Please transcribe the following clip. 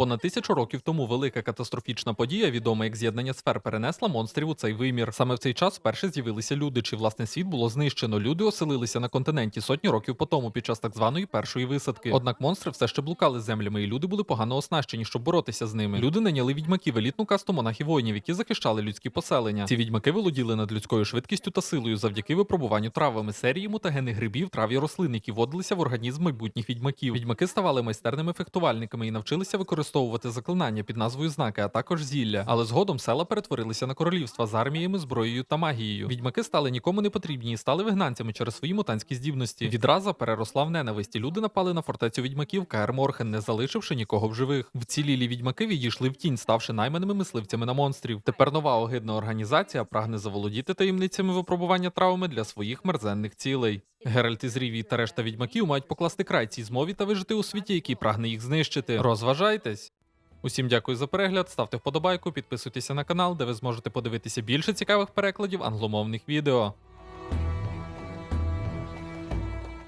Понад тисячу років тому велика катастрофічна подія, відома як з'єднання сфер, перенесла монстрів у цей вимір. Саме в цей час вперше з'явилися люди, чи власне світ було знищено. Люди оселилися на континенті сотні років по тому, під час так званої першої висадки. Однак монстри все ще блукали землями, і люди були погано оснащені, щоб боротися з ними. Люди наняли відьмаків, елітну касту монахів воїнів, які захищали людські поселення. Ці відьмаки володіли над людською швидкістю та силою завдяки випробуванню травами, серії мутагенних грибів, трав і рослин, які вводилися в організм майбутніх відьмаків. Відьмаки ставали майстерними фехтувальниками і навчилися використовувати заклинання під назвою знаки, а також зілля. Але згодом села перетворилися на королівства з арміями, зброєю та магією. Відьмаки стали нікому не потрібні і стали вигнанцями через свої мутантські здібності. Відраза переросла в ненависті. Люди напали на фортецю відьмаків Каер Морхен, не залишивши нікого в живих. Вцілілі відьмаки відійшли в тінь, ставши найманими мисливцями на монстрів. Тепер нова огидна організація прагне заволодіти таємницями випробування травми для своїх мерзенних цілей. Геральт із Рівії та решта відьмаків мають покласти край цій змові та вижити у світі, який прагне їх знищити. Розважайтесь! Усім дякую за перегляд, ставте вподобайку, підписуйтеся на канал, де ви зможете подивитися більше цікавих перекладів англомовних відео.